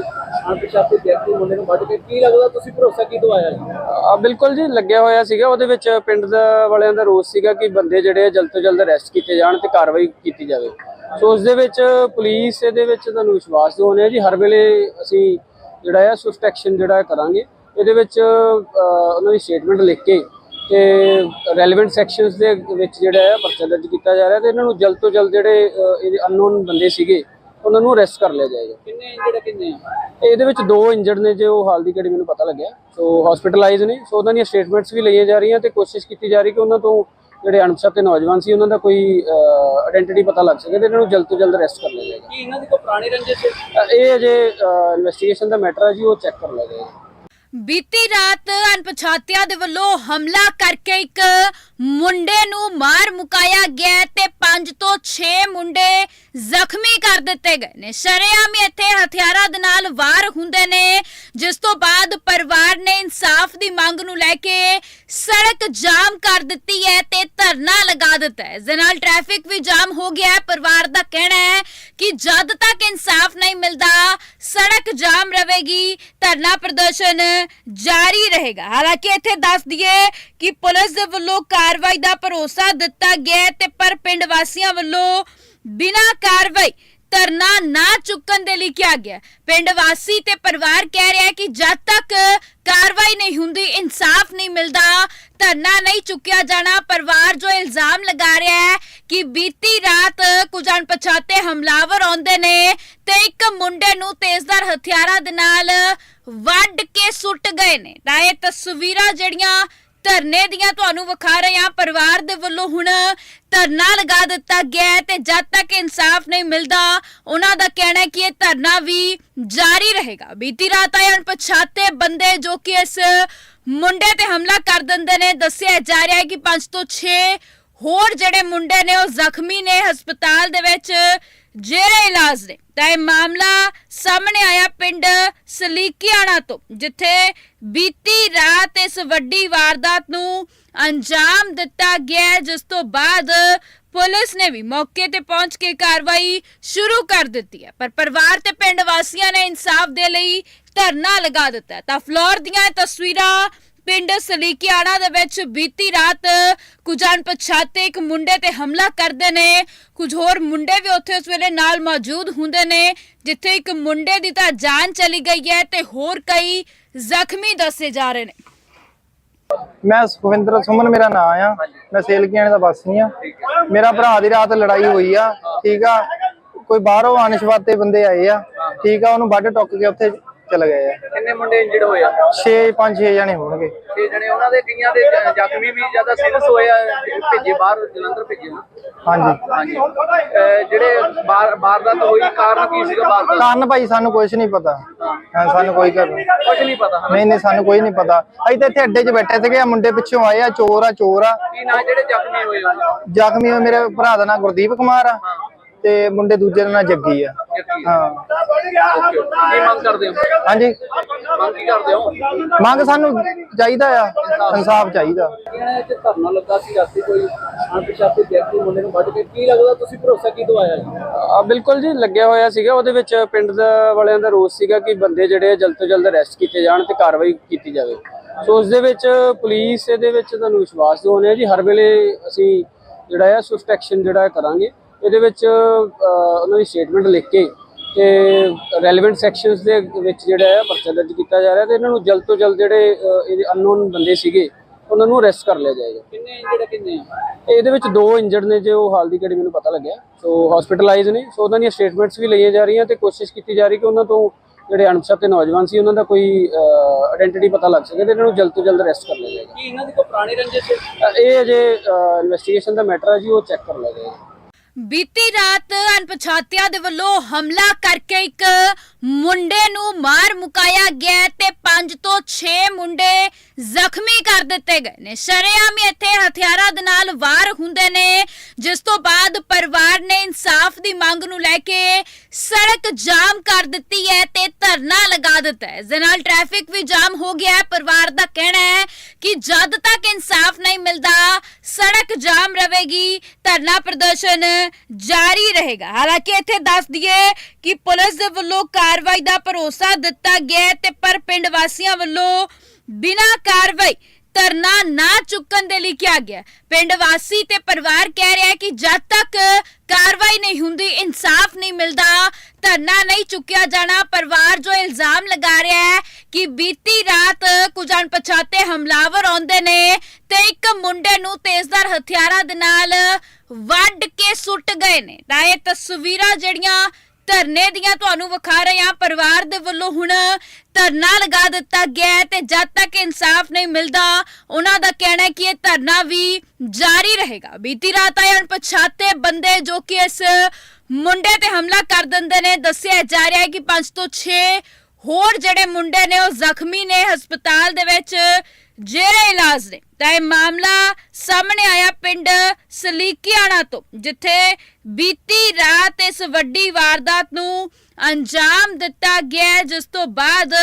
ਅਣਪਛਾਤੇ ਵਿਅਕਤੀ ਮੁੰਡੇ ਨੂੰ ਵੱਢ ਕੇ ਕੀ ਲੱਗਦਾ ਤੁਸੀਂ ਭਰੋਸਾ ਕੀ ਦਵਾਇਆ ਜੀ? ਆ ਬਿਲਕੁਲ ਜੀ ਲੱਗਿਆ ਹੋਇਆ ਸੀਗਾ। ਉਹਦੇ ਵਿੱਚ ਪਿੰਡ ਦਾ ਵਾਲਿਆਂ ਦਾ ਰੋਸ ਸੀਗਾ ਕਿ ਬੰਦੇ ਜਿਹੜੇ ਆ ਜਲਦ ਤੋਂ ਜਲਦ ਅਰੈਸਟ ਕੀਤੇ ਜਾਣ ਤੇ ਕਾਰਵਾਈ ਕੀਤੀ ਜਾਵੇ। ਸੋ ਉਸ ਦੇ ਵਿੱਚ ਪੁਲਿਸ ਇਹਦੇ ਵਿੱਚ ਤੁਹਾਨੂੰ ਵਿਸ਼ਵਾਸ ਦਿਵਾਉਂਦੇ ਆ ਜੀ ਹਰ ਵੇਲੇ ਅਸੀਂ ਜਿਹੜਾ ਆ ਸੁਸਟ ਐਕਸ਼ਨ ਜਿਹੜਾ ਕਰਾਂਗੇ। ਇਹਦੇ ਵਿੱਚ ਉਹਨਾਂ ਦੀ ਸਟੇਟਮੈਂਟ ਲਿਖ ਕੇ ਤੇ ਰੈਲੇਵੈਂਟ ਸੈਕਸ਼ਨਸ ਦੇ ਵਿੱਚ ਜਿਹੜਾ ਆ ਪਰਚਾ ਦਰਜ ਕੀਤਾ ਜਾ ਰਿਹਾ ਤੇ ਇਹਨਾਂ ਨੂੰ ਜਲਦ ਤੋਂ ਜਲਦ ਜਿਹੜੇ ਇਹਦੇ ਅਨਨੋਨ ਬੰਦੇ ਸੀਗੇ ਉਹਨਾਂ ਨੂੰ ਅਰੈਸਟ ਕਰ ਲਿਆ ਜਾਏਗਾ। ਕਿੰਨੇ ਇੰਜਰਡ ਕਿੰਨੇ ਆ? ਇਹਦੇ ਵਿੱਚ ਦੋ ਇੰਜਰਡ ਨੇ ਜੋ ਹਾਲ ਦੀ ਘੜੀ ਮੈਨੂੰ ਪਤਾ ਲੱਗਿਆ। ਸੋ ਹਸਪੀਟਲਾਈਜ਼ ਨੇ। ਸੋ ਉਹਨਾਂ ਦੀਆਂ ਸਟੇਟਮੈਂਟਸ ਵੀ ਲਈਆਂ ਜਾ ਰਹੀਆਂ ਤੇ ਕੋਸ਼ਿਸ਼ ਕੀਤੀ ਜਾ ਰਹੀ ਕਿ ਉਹਨਾਂ ਤੋਂ ਜਿਹੜੇ ਅਣਪਛਾਤੇ ਨੌਜਵਾਨ ਸੀ ਉਹਨਾਂ ਦਾ ਕੋਈ ਆਇਡੈਂਟੀਟੀ ਪਤਾ ਲੱਗ ਸਕੇ ਤੇ ਇਹਨਾਂ ਨੂੰ ਜਲਦ ਤੋਂ ਜਲਦ ਅਰੈਸਟ ਕਰ ਲਿਆ ਜਾਏਗਾ। ਕੀ ਇਹਨਾਂ ਦੀ ਕੋਈ ਪੁਰਾਣੀ ਰੰਜਿਸ਼? ਹੈ ਇਹ ਅਜੇ ਇਨਵੈਸਟੀਗੇਸ਼ਨ ਦਾ ਮੈਟਰ ਹੈ ਜੀ ਉਹ ਚੈੱਕ ਕਰ ਲਿਆ ਜਾਏਗਾ। ਬੀਤੀ ਰਾਤ ਅਣਪਛਾਤਿਆਂ ਦੇ ਵੱਲੋਂ ਹਮਲਾ ਕਰਕੇ ਇੱਕ ਮੁੰਡੇ ਨੂੰ ਮਾਰ ਮੁਕਾਇਆ ਗਿਆ ਤੇ 5 ਤੋਂ 6 ਮੁੰਡੇ ਜ਼ਖਮੀ ਕਰ ਦਿੱਤੇ ਗਏ ਨੇ। ਸ਼ਰੇਆਮ ਇੱਥੇ ਹਥਿਆਰਾਂ ਦੇ ਨਾਲ ਵਾਰ ਹੁੰਦੇ ਨੇ, ਜਿਸ ਤੋਂ ਬਾਅਦ ਪਰਿਵਾਰ ਨੇ ਇਨਸਾਫ ਦੀ ਮੰਗ ਨੂੰ ਲੈ ਕੇ ਸੜਕ ਜਾਮ ਕਰ ਦਿੱਤੀ ਹੈ ਤੇ ਧਰਨਾ ਲਗਾ ਦਿੱਤਾ ਹੈ। ਇਸ ਨਾਲ ਟ੍ਰੈਫਿਕ ਵੀ ਜਾਮ ਹੋ ਗਿਆ ਹੈ। ਪਰਿਵਾਰ ਦਾ ਕਹਿਣਾ ਹੈ ਕਿ ਜਦ ਸੜਕ ਜਾਮ ਰਹੇਗੀ, ਧਰਨਾ ਪ੍ਰਦਰਸ਼ਨ ਜਾਰੀ ਰਹੇਗਾ। ਹਾਲਾਂਕਿ ਇੱਥੇ ਦੱਸ ਦਈਏ ਕਿ ਪੁਲਿਸ ਦੇ ਵੱਲੋਂ ਕਾਰਵਾਈ ਦਾ ਭਰੋਸਾ ਦਿੱਤਾ ਗਿਆ ਤੇ ਪਰ ਪਿੰਡ ਵਾਸੀਆਂ ਵੱਲੋਂ ਬਿਨਾਂ ਕਾਰਵਾਈ ਧਰਨਾ ਨਾ ਚੁੱਕਣ ਦੇ ਲਈ ਕਿਹਾ ਗਿਆ। ਪਿੰਡ ਵਾਸੀ ਤੇ ਪਰਿਵਾਰ ਕਹਿ ਰਿਹਾ ਹੈ ਕਿ ਜਦ ਤੱਕ ਕਾਰਵਾਈ ਨਹੀਂ ਹੁੰਦੀ, ਇਨਸਾਫ ਨਹੀਂ ਮਿਲਦਾ, ਧਰਨਾ ਨਹੀਂ ਚੁੱਕਿਆ ਜਾਣਾ, ਪਰਿਵਾਰ ਜੋ ਇਲਜ਼ਾਮ ਲਗਾ ਰਿਹਾ ਹੈ ਕਿ ਬੀਤੀ ਰਾਤ ਕੁਝ ਅਣਪਛਾਤੇ ਹਮਲਾਵਰ ਆਉਂਦੇ ਨੇ ਤੇ ਇੱਕ ਮੁੰਡੇ ਨੂੰ ਤੇਜ਼ਦਾਰ ਹਥਿਆਰਾਂ ਦੇ ਨਾਲ ਵੱਢ ਕੇ ਸੁੱਟ ਗਏ ਨੇ। ਤਾਂ ਇਹ ਤਸਵੀਰਾਂ ਜਿਹੜੀਆਂ ਧਰਨੇ ਦੀਆਂ ਤੁਹਾਨੂੰ ਵਿਖਾ ਰਹੇ ਹਾਂ। ਪਰਿਵਾਰ ਦੇ ਵੱਲੋਂ ਹੁਣ ਧਰਨਾ ਲਗਾ ਦਿੱਤਾ ਗਿਆ ਤੇ ਜਦ ਤੱਕ ਇਨਸਾਫ ਨਹੀਂ ਮਿਲਦਾ, ਉਹਨਾਂ ਦਾ ਕਹਿਣਾ ਹੈ ਕਿ ਇਹ ਧਰਨਾ ਵੀ ਜਾਰੀ ਰਹੇਗਾ। ਬੀਤੀ ਰਾਤ ਆਏ ਅਣਪਛਾਤੇ ਬੰਦੇ ਜੋ ਕਿ ਇਸ ਮੁੰਡੇ ਤੇ ਹਮਲਾ ਕਰ ਦਿੰਦੇ ਨੇ, ਦੱਸਿਆ ਜਾ ਰਿਹਾ ਹੈ ਕਿ 5 ਤੋਂ 6 ਹੋਰ ਜਿਹੜੇ ਮੁੰਡੇ ਨੇ, ਉਹ ਜ਼ਖਮੀ ਨੇ। ਹਸਪਤਾਲ ਦੇ ਵਿੱਚ ਜੇਰੇ ਇਲਾਜ ਨੇ ਤਾਂ ਇਹ ਮਾਮਲਾ ਸਾਹਮਣੇ ਆਇਆ ਪਿੰਡ ਸਲੀਕਿਆਣਾ ਤੋਂ, ਜਿੱਥੇ ਬੀਤੀ ਰਾਤ ਇਸ ਵੱਡੀ ਵਾਰਦਾਤ ਨੂੰ ਅੰਜਾਮ ਦਿੱਤਾ ਗਿਆ ਜਿਸ ਤੋਂ ਬਾਅਦ ਪੁਲਿਸ ਨੇ ਵੀ ਮੌਕੇ ਤੇ ਪਹੁੰਚ ਕੇ ਕਾਰਵਾਈ ਸ਼ੁਰੂ ਕਰ ਦਿੱਤੀ ਹੈ। ਪਰ ਪਰਿਵਾਰ ਤੇ ਪਿੰਡ ਵਾਸੀਆਂ ਨੇ ਇਨਸਾਫ ਦੇ ਲਈ ਧਰਨਾ ਲਗਾ ਦਿੱਤਾ ਤਾਂ ਫਲੋਰ ਦੀਆਂ ਤਸਵੀਰਾਂ ਪਿੰਡ ਸਲੀਕਿਆਣਾ ਦੇ ਵਿੱਚ ਬੀਤੀ ਰਾਤ ਕੁਝ ਅਣਪਛਾਤੇ ਇੱਕ ਮੁੰਡੇ ਤੇ ਹਮਲਾ ਕਰਦੇ ਨੇ। ਕੁਝ ਹੋਰ ਮੁੰਡੇ ਵੀ ਉੱਥੇ ਉਸ ਵੇਲੇ ਨਾਲ ਮੌਜੂਦ ਹੁੰਦੇ ਨੇ, ਜਿੱਥੇ ਇੱਕ ਮੁੰਡੇ ਦੀ ਤਾਂ ਜਾਨ ਚਲੀ ਗਈ ਹੈ ਤੇ ਹੋਰ ਕਈ ਜ਼ਖਮੀ ਦੱਸੇ ਜਾ ਰਹੇ ਨੇ। ਮੈਂ ਸੁਖਵਿੰਦਰ ਸੁਮਨ, ਮੇਰਾ ਨਾਮ ਆ। ਮੈਂ ਸੇਲਕੀਆਣੇ ਦਾ ਵਾਸੀ ਆ। ਮੇਰਾ ਭਰਾ ਦੀ ਰਾਤ ਲੜਾਈ ਹੋਈ ਆ, ਠੀਕ ਆ। ਕੋਈ ਬਾਹਰੋਂ ਅਨਿਸ਼ਵਾਤੇ ਬੰਦੇ ਆਏ ਆ, ਠੀਕ ਆ। ਉਹਨੂੰ ਵੱਢ ਟੁੱਕ ਕੇ ਉੱਥੇ ਚਲੇ ਗਏ ਆ। ਕਿੰਨੇ ਮੁੰਡੇ ਇੰਜਰਡ ਹੋਏ ਆ? 6 5 6 ਜਣੇ ਹੋਣਗੇ। ਛੇ ਜਣੇ ਉਹਨਾਂ ਦੇ ਕਈਆਂ ਦੇ ਜ- ਜ਼ਖਮੀ ਵੀ ਜ਼ਿਆਦਾ ਸੀਰੀਅਸ ਹੋਏ ਆ ਭੇਜੇ ਬਾਹਰ ਜਲੰਧਰ ਭੇਜੇ ਨਾ? ਹਾਂਜੀ। ਹਾਂਜੀ। ਅਹ ਜਿਹੜੇ ਬਾਹਰ ਵਾਰਦਾਤ ਹੋਈ ਕਾਰਨ ਕੀ ਸੀਗਾ ਵਾਰਦਾਤ ਕਾਰਨ ਭਾਈ ਸਾਨੂੰ ਕੁਝ ਨਹੀਂ ਪਤਾ। ਹਾਂ। ਸਾਨੂੰ ਕੋਈ ਕਰ ਨਹੀਂ ਕੁਝ ਨਹੀਂ ਪਤਾ ਹਨਾ ਨਹੀਂ ਨਹੀਂ ਸਾਨੂੰ ਕੋਈ ਨਹੀਂ ਪਤਾ। ਅਸੀਂ ਤਾਂ ਇੱਥੇ ਅੱਡੇ 'ਚ ਬੈਠੇ ਸੀਗੇ ਆਹ ਮੁੰਡੇ ਪਿੱਛੋਂ ਆਏ ਆ ਚੋਰ ਆ ਚੋਰ ਆ। ਕੀ ਨਾ ਜਿਹੜੇ ਜ਼ਖਮੀ ਹੋਏ ਆ? ਜ਼ਖਮੀ ਹੋਏ ਮੇਰੇ ਭਰਾ ਦਾ ਨਾਂ ਗੁਰਦੀਪ ਕੁਮਾਰ ਆ। ਤੇ ਮੁੰਡੇ ਦੂਜੇ ਦਾ ਨਾਂ ਜੱਗੀ ਆ। ਹਾਂ। ਕੀ ਮੰਗ ਕਰਦੇ ਹੋ? ਹਾਂਜੀ। ਮੰਗ ਕੀ ਕਰਦੇ ਹੋ? ਮੰਗ ਸਾਨੂੰ ਚਾਹੀਦਾ ਆ। ਇਨਸਾਫ ਚਾਹੀਦਾ। ਇਹਨਾਂ ਚ ਧਰਨਾ ਲੱਗਾ ਸੀ? ਰਾਤੀ ਕੋਈ ਅਣਪਛਾਤੇ ਵਿਅਕਤੀ ਮੁੰਡੇ ਨੂੰ ਵੱਢ ਕੇ ਕੀ ਲੱਗਦਾ? ਤੁਸੀਂ ਭਰੋਸਾ ਕੀ ਦਵਾਇਆ ਜੀ? ਆ ਬਿਲਕੁਲ ਜੀ ਲੱਗਿਆ ਹੋਇਆ ਸੀਗਾ। ਉਹਦੇ ਵਿੱਚ ਪਿੰਡ ਦਾ ਵਾਲਿਆਂ ਦਾ ਰੋਸ ਸੀਗਾ ਕਿ ਬੰਦੇ ਜਿਹੜੇ ਜਲਦ ਤੋਂ ਜਲਦ ਅਰੈਸਟ ਕੀਤੇ ਜਾਣ ਤੇ ਕਾਰਵਾਈ ਕੀਤੀ ਜਾਵੇ। ਸੋ ਉਸ ਦੇ ਵਿੱਚ ਪੁਲਿਸ ਇਹਦੇ ਵਿੱਚ ਤੁਹਾਨੂੰ ਵਿਸ਼ਵਾਸ ਆ ਜੀ। ਹਰ ਵੇਲੇ ਅਸੀਂ ਜਿਹੜਾ ਆ ਸੁਸਟ ਐਕਸ਼ਨ ਜਿਹੜਾ ਕਰਾਂਗੇ। ਇਹਦੇ ਵਿੱਚ ਉਹਨਾਂ ਦੀ ਸਟੇਟਮੈਂਟ ਲਿਖ ਕੇ ਤੇ ਰੈਲੇਵੈਂਟ ਸੈਕਸ਼ਨਸ ਦੇ ਵਿੱਚ ਜਿਹੜਾ ਆ ਪਰਚਾ ਦਰਜ ਕੀਤਾ ਜਾ ਰਿਹਾ ਤੇ ਇਹਨਾਂ ਨੂੰ ਜਲਦ ਤੋਂ ਜਲਦ ਜਿਹੜੇ ਇਹਦੇ ਅਨਨੋਨ ਬੰਦੇ ਸੀਗੇ ਉਹਨਾਂ ਨੂੰ ਅਰੈਸਟ ਕਰ ਲਿਆ ਜਾਏਗਾ। ਕਿੰਨੇ ਇੰਜਰਡ ਕਿੰਨੇ ਇਹਦੇ ਵਿੱਚ ਦੋ ਇੰਜਰਡ ਨੇ ਜੋ ਹਾਲ ਦੀ ਘੜੀ ਮੈਨੂੰ ਪਤਾ ਲੱਗਿਆ। ਸੋ ਹਸਪੀਟਲਾਈਜ਼ ਨੇ। ਸੋ ਉਹਨਾਂ ਦੀਆਂ ਸਟੇਟਮੈਂਟਸ ਵੀ ਲਈਆਂ ਜਾ ਰਹੀਆਂ ਤੇ ਕੋਸ਼ਿਸ਼ ਕੀਤੀ ਜਾ ਰਹੀ ਕਿ ਉਹਨਾਂ ਤੋਂ ਜਿਹੜੇ ਅਣਪਛਾਤੇ ਨੌਜਵਾਨ ਸੀ ਉਹਨਾਂ ਦਾ ਕੋਈ ਆਇਡੈਂਟੀਟੀ ਪਤਾ ਲੱਗ ਸਕੇ ਤੇ ਇਹਨਾਂ ਨੂੰ ਜਲਦ ਤੋਂ ਜਲਦ ਅਰੈਸਟ ਕਰ ਲਿਆ ਜਾਏਗਾ। ਕੀ ਇਹਨਾਂ ਦੀ ਕੋਈ ਪੁਰਾਣੀ ਰੰਜਿਸ਼ ਹੈ? ਇਹ ਅਜੇ ਇਨਵੈਸਟੀਗੇਸ਼ਨ ਦਾ ਮੈਟਰ ਹੈ ਜੀ ਉਹ ਚੈੱਕ ਕਰ ਲਿਆ ਜਾਏਗਾ। ਬੀਤੀ ਰਾਤ ਅਣਪਛਾਤਿਆਂ ਦੇ ਵੱਲੋਂ ਹਮਲਾ ਕਰਕੇ ਇੱਕ ਮੁੰਡੇ ਨੂੰ ਮਾਰ ਮੁਕਾਇਆ ਗਿਆ ਤੇ 5 ਤੋਂ 6 ਮੁੰਡੇ ਜ਼ਖਮੀ ਕਰ ਦਿੱਤੇ ਗਏ ਨੇ। ਸ਼ਰੇਆਮ ਇੱਥੇ ਹਥਿਆਰਾਂ ਦੇ ਨਾਲ ਵਾਰ ਹੁੰਦੇ ਨੇ, ਜਿਸ ਤੋਂ ਬਾਅਦ ਪਰਿਵਾਰ ਨੇ ਇਨਸਾਫ ਦੀ ਮੰਗ ਨੂੰ ਲੈ ਕੇ ਸੜਕ ਜਾਮ ਕਰ ਦਿੱਤੀ ਹੈ ਤੇ ਧਰਨਾ ਲਗਾ ਦਿੱਤਾ ਹੈ। ਇਸ ਨਾਲ ਟ੍ਰੈਫਿਕ ਵੀ ਜਾਮ ਹੋ ਗਿਆ ਹੈ। ਪਰਿਵਾਰ ਦਾ ਕਹਿਣਾ ਹੈ ਕਿ ਜਦ ਤੱਕ ਇਨਸਾਫ ਨਹੀਂ ਮਿਲਦਾ, ਸੜਕ ਜਾਮ ਰਹੇਗੀ, ਧਰਨਾ ਪ੍ਰਦਰਸ਼ਨ ਜਾਰੀ ਰਹੇਗਾ। ਹਾਲਾਂਕਿ ਇੱਥੇ ਦੱਸ ਦਈਏ ਕਿ ਪੁਲਿਸ ਦੇ ਵੱਲੋਂ ਕਾਰਵਾਈ ਦਾ ਭਰੋਸਾ ਦਿੱਤਾ ਗਿਆ ਤੇ ਪਰ ਪਿੰਡ ਵਾਸੀਆਂ ਵੱਲੋਂ ਬਿਨਾਂ ਕਾਰਵਾਈ ਧਰਨਾ ਨਾ ਚੁੱਕਣ ਦੇ ਲਈ ਕਿਹਾ ਗਿਆ। ਪਿੰਡ ਵਾਸੀ ਤੇ ਪਰਿਵਾਰ ਕਹਿ ਰਿਹਾ ਹੈ ਕਿ ਜਦ ਤੱਕ ਕਾਰਵਾਈ ਨਹੀਂ ਹੁੰਦੀ, ਇਨਸਾਫ ਨਹੀਂ ਮਿਲਦਾ, ਧਰਨਾ ਨਹੀਂ ਚੁੱਕਿਆ ਜਾਣਾ, ਪਰਿਵਾਰ ਜੋ ਇਲਜ਼ਾਮ ਲਗਾ ਰਿਹਾ ਹੈ ਕਿ ਬੀਤੀ ਰਾਤ ਕੁਝ ਅਣਪਛਾਤੇ ਹਮਲਾਵਰ ਆਉਂਦੇ ਨੇ ਤੇ ਇੱਕ ਮੁੰਡੇ ਨੂੰ ਤੇਜ਼ਧਾਰ ਹਥਿਆਰਾਂ ਦੇ ਨਾਲ ਵੱਢ ਕੇ ਸੁੱਟ ਗਏ ਨੇ। ਤਾਂ ਇਹ ਤਸਵੀਰਾਂ ਜਿਹੜੀਆਂ ਧਰਨੇ ਦੀਆਂ ਤੁਹਾਨੂੰ ਵਿਖਾ ਰਹੇ ਹਾਂ। ਪਰਿਵਾਰ ਦੇ ਵੱਲੋਂ ਹੁਣ ਧਰਨਾ ਲਗਾ ਦਿੱਤਾ ਗਿਆ ਤੇ ਜਦ ਤੱਕ ਇਨਸਾਫ ਨਹੀਂ ਮਿਲਦਾ, ਉਹਨਾਂ ਦਾ ਕਹਿਣਾ ਹੈ ਕਿ ਇਹ ਧਰਨਾ ਵੀ ਜਾਰੀ ਰਹੇਗਾ। ਬੀਤੀ ਰਾਤ ਆਏ ਅਣਪਛਾਤੇ ਬੰਦੇ ਜੋ ਕਿ ਇਸ ਮੁੰਡੇ ਤੇ ਹਮਲਾ ਕਰ ਦਿੰਦੇ ਨੇ, ਦੱਸਿਆ ਜਾ ਰਿਹਾ ਹੈ ਕਿ 5 ਤੋਂ 6 ਹੋਰ ਜਿਹੜੇ ਮੁੰਡੇ ਨੇ ਉਹ ਜ਼ਖਮੀ ਨੇ ਹਸਪਤਾਲ ਦੇ ਵਿੱਚ, ਜੇਰੇ ਇਲਾਜ ਨੇ। ਤਾਂ ਇਹ ਮਾਮਲਾ ਸਾਹਮਣੇ ਆਇਆ ਪਿੰਡ ਸਲੀਕਿਆਣਾ ਤੋਂ, ਜਿੱਥੇ ਬੀਤੀ ਰਾਤ ਇਸ ਵੱਡੀ ਵਾਰਦਾਤ ਨੂੰ ਅੰਜਾਮ ਦਿੱਤਾ ਗਿਆ ਜਿਸ ਤੋਂ ਬਾਅਦ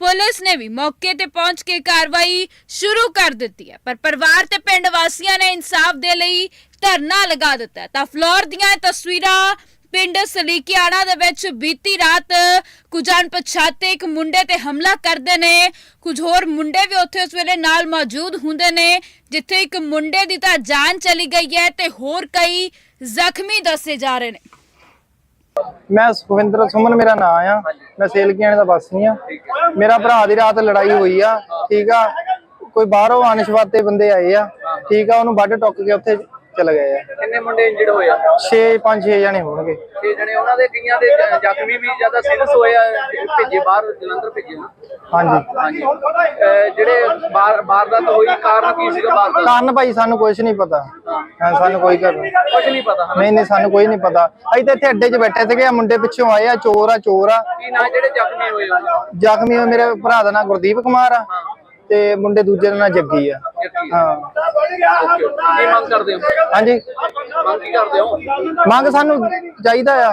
ਪੁਲਿਸ ਨੇ ਵੀ ਮੌਕੇ ਤੇ ਪਹੁੰਚ ਕੇ ਕਾਰਵਾਈ ਸ਼ੁਰੂ ਕਰ ਦਿੱਤੀ ਹੈ। ਪਰ ਪਰਿਵਾਰ ਤੇ ਪਿੰਡ ਵਾਸੀਆਂ ਨੇ ਇਨਸਾਫ ਦੇ ਲਈ ਧਰਨਾ ਲਗਾ ਦਿੱਤਾ ਤਾਂ ਫਲੋਰ ਦੀਆਂ ਤਸਵੀਰਾਂ ਪਿੰਡ ਸਲੀਕਿਆਣਾ ਦੇ ਵਿੱਚ ਬੀਤੀ ਰਾਤ ਕੁਝ ਅਣਪਛਾਤੇ ਇੱਕ ਮੁੰਡੇ ਤੇ ਹਮਲਾ ਕਰਦੇ ਨੇ। ਕੁਝ ਹੋਰ ਮੁੰਡੇ ਵੀ ਉੱਥੇ ਉਸ ਵੇਲੇ ਨਾਲ ਮੌਜੂਦ ਹੁੰਦੇ ਨੇ, ਜਿੱਥੇ ਇੱਕ ਮੁੰਡੇ ਦੀ ਤਾਂ ਜਾਨ ਚਲੀ ਗਈ ਹੈ ਤੇ ਹੋਰ ਕਈ ਜ਼ਖਮੀ ਦੱਸੇ ਜਾ ਰਹੇ ਨੇ। ਮੈਂ ਸੁਖਵਿੰਦਰ ਸੁਮਨ, ਮੇਰਾ ਨਾਮ ਆ। ਮੈਂ ਸੇਲਕੀਆਣੇ ਦਾ ਵਾਸੀ ਆ। ਮੇਰਾ ਭਰਾ ਦੀ ਰਾਤ ਲੜਾਈ ਹੋਈ ਆ, ਠੀਕ ਆ? ਕੋਈ ਬਾਹਰੋਂ ਅਨਿਸ਼ਵਾਤੇ ਬੰਦੇ ਆਏ ਆ, ਠੀਕ ਆ? ਉਹਨੂੰ ਵੱਢ ਟੁੱਕ ਕੇ ਉੱਥੇ ਚਲੇ ਗਏ ਆ। ਕਿੰਨੇ ਮੁੰਡੇ ਇੰਜਰਡ ਹੋਏ ਆ? 6 5 6 ਜਣੇ ਹੋਣਗੇ। ਤੇ ਜਣੇ ਉਹਨਾਂ ਦੇ ਕਈਆਂ ਦੇ ਜ਼ਖਮੀ ਵੀ ਜ਼ਿਆਦਾ ਸੀਰੀਅਸ ਹੋਏ ਆ ਭੇਜੇ ਬਾਹਰ ਜਲੰਧਰ ਭੇਜੇ ਨਾ? ਹਾਂਜੀ। ਹਾਂਜੀ। ਅਹ ਜਿਹੜੇ ਬਾਹਰ ਵਾਰਦਾਤ ਹੋਈ ਕਾਰਨ ਕੀ ਸੀਗਾ ਵਾਰਦਾਤ ਕਾਰਨ ਭਾਈ ਸਾਨੂੰ ਕੁਝ ਨਹੀਂ ਪਤਾ। ਹਾਂ। ਸਾਨੂੰ ਕੋਈ ਕਰ ਨਹੀਂ। ਕੁਝ ਨਹੀਂ ਪਤਾ। ਹਨਾ ਨਹੀਂ ਸਾਨੂੰ ਕੋਈ ਨਹੀਂ ਪਤਾ। ਅਸੀਂ ਤਾਂ ਇੱਥੇ ਅੱਡੇ 'ਚ ਬੈਠੇ ਸੀਗੇ ਆ ਮੁੰਡੇ ਪਿੱਛੋਂ ਆਏ ਆ ਚੋਰ ਆ ਚੋਰ ਆ। ਕੀ ਨਾ ਜਿਹੜੇ ਜ਼ਖਮੀ ਹੋਏ ਉਹਨਾਂ ਜ਼ਖਮੀ ਹੋਏ ਮੇਰੇ ਭਰਾ ਦਾ ਨਾਮ ਗੁਰਦੀਪ ਕੁਮਾਰ ਆ। ਤੇ ਮੁੰਡੇ ਦੂਜੇ ਦਾ ਨਾਮ ਜੱਗੀ ਆ। ਹਾਂ। ਕੀ ਮੰਗ ਕਰਦੇ ਹੋ? ਹਾਂਜੀ। ਮੰਗ ਕੀ ਕਰਦੇ ਹੋ? ਮੰਗ ਸਾਨੂੰ ਚਾਹੀਦਾ ਆ।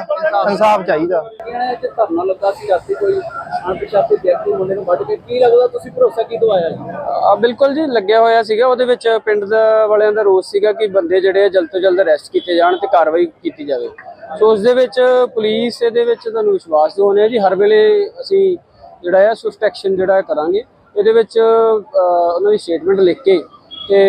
ਇਨਸਾਫ। ਚਾਹੀਦਾ। ਕਿਹੜਾ ਇੱਥੇ ਧਰਨਾ ਲੱਗਾ ਸੀ? ਰਾਤੀ ਕੋਈ ਅਣਪਛਾਤੇ ਵਿਅਕਤੀ ਮੁੰਡੇ ਨੂੰ ਵੱਢ ਕੇ ਕੀ ਲੱਗਦਾ? ਤੁਸੀਂ ਭਰੋਸਾ ਕੀ ਦਵਾਇਆ ਜੀ? ਆ ਬਿਲਕੁਲ ਜੀ ਲੱਗਿਆ ਹੋਇਆ ਸੀਗਾ। ਉਹਦੇ ਵਿੱਚ ਪਿੰਡ ਦਾ ਵਾਲਿਆਂ ਦਾ ਰੋਸ ਸੀਗਾ ਕਿ ਬੰਦੇ ਜਿਹੜੇ ਆ ਜਲਦ ਤੋਂ ਜਲਦ ਅਰੈਸਟ ਕੀਤੇ ਜਾਣ ਤੇ ਕਾਰਵਾਈ ਕੀਤੀ ਜਾਵੇ। ਸੋ ਉਸ ਦੇ ਵਿੱਚ ਪੁਲਿਸ ਇਹਦੇ ਵਿੱਚ ਤੁਹਾਨੂੰ ਵਿਸ਼ਵਾਸ ਦਿਵਾਉਂਦੇ ਆ ਜੀ ਹਰ ਵੇਲੇ ਅਸੀਂ ਜਿਹੜਾ ਆ ਐਕਸ਼ਨ ਜਿਹੜਾ ਕਰਾਂਗੇ। ਇਹਦੇ ਵਿੱਚ ਉਹਨਾਂ ਦੀ ਸਟੇਟਮੈਂਟ ਲਿਖ ਕੇ ਤੇ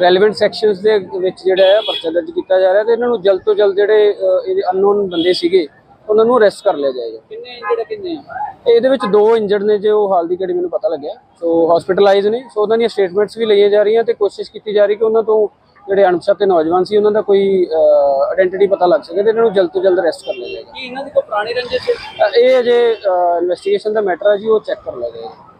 ਰੈਲੇਵੈਂਟ ਸੈਕਸ਼ਨਸ ਦੇ ਵਿੱਚ ਜਿਹੜਾ ਆ ਪਰਚਾ ਦਰਜ ਕੀਤਾ ਜਾ ਰਿਹਾ ਤੇ ਇਹਨਾਂ ਨੂੰ ਜਲਦ ਤੋਂ ਜਲਦ ਜਿਹੜੇ ਇਹਦੇ ਅਨਨੋਨ ਬੰਦੇ ਸੀਗੇ ਉਹਨਾਂ ਨੂੰ ਅਰੈਸਟ ਕਰ ਲਿਆ ਜਾਏਗਾ। ਕਿੰਨੇ ਇੰਜਰਡ ਕਿੰਨੇ ਆ? ਇਹਦੇ ਵਿੱਚ ਦੋ ਇੰਜਰਡ ਨੇ ਜੋ ਹਾਲ ਦੀ ਘੜੀ ਮੈਨੂੰ ਪਤਾ ਲੱਗਿਆ। ਸੋ ਹਸਪੀਟਲਾਈਜ਼ ਨੇ। ਸੋ ਉਹਨਾਂ ਦੀਆਂ ਸਟੇਟਮੈਂਟਸ ਵੀ ਲਈਆਂ ਜਾ ਰਹੀਆਂ ਤੇ ਕੋਸ਼ਿਸ਼ ਕੀਤੀ ਜਾ ਰਹੀ ਕਿ ਉਹਨਾਂ ਤੋਂ ਜਿਹੜੇ ਅਣਪਛਾਤੇ ਨੌਜਵਾਨ ਸੀ ਉਹਨਾਂ ਦਾ ਕੋਈ ਆਇਡੈਂਟੀਟੀ ਪਤਾ ਲੱਗ ਸਕੇ ਤੇ ਇਹਨਾਂ ਨੂੰ ਜਲਦ ਤੋਂ ਜਲਦ ਅਰੈਸਟ ਕਰ ਲਿਆ ਜਾਏਗਾ। ਕੀ ਇਹਨਾਂ ਦੀ ਕੋਈ ਪੁਰਾਣੀ ਰੰਜਿਸ਼ ਹੈ? ਇਹ ਅਜੇ ਇਨਵੈਸਟੀਗੇਸ਼ਨ ਦਾ ਮੈਟਰ ਹੈ ਜੀ ਉਹ ਚੈੱਕ ਕਰ ਲਿਆ ਜਾਏਗਾ।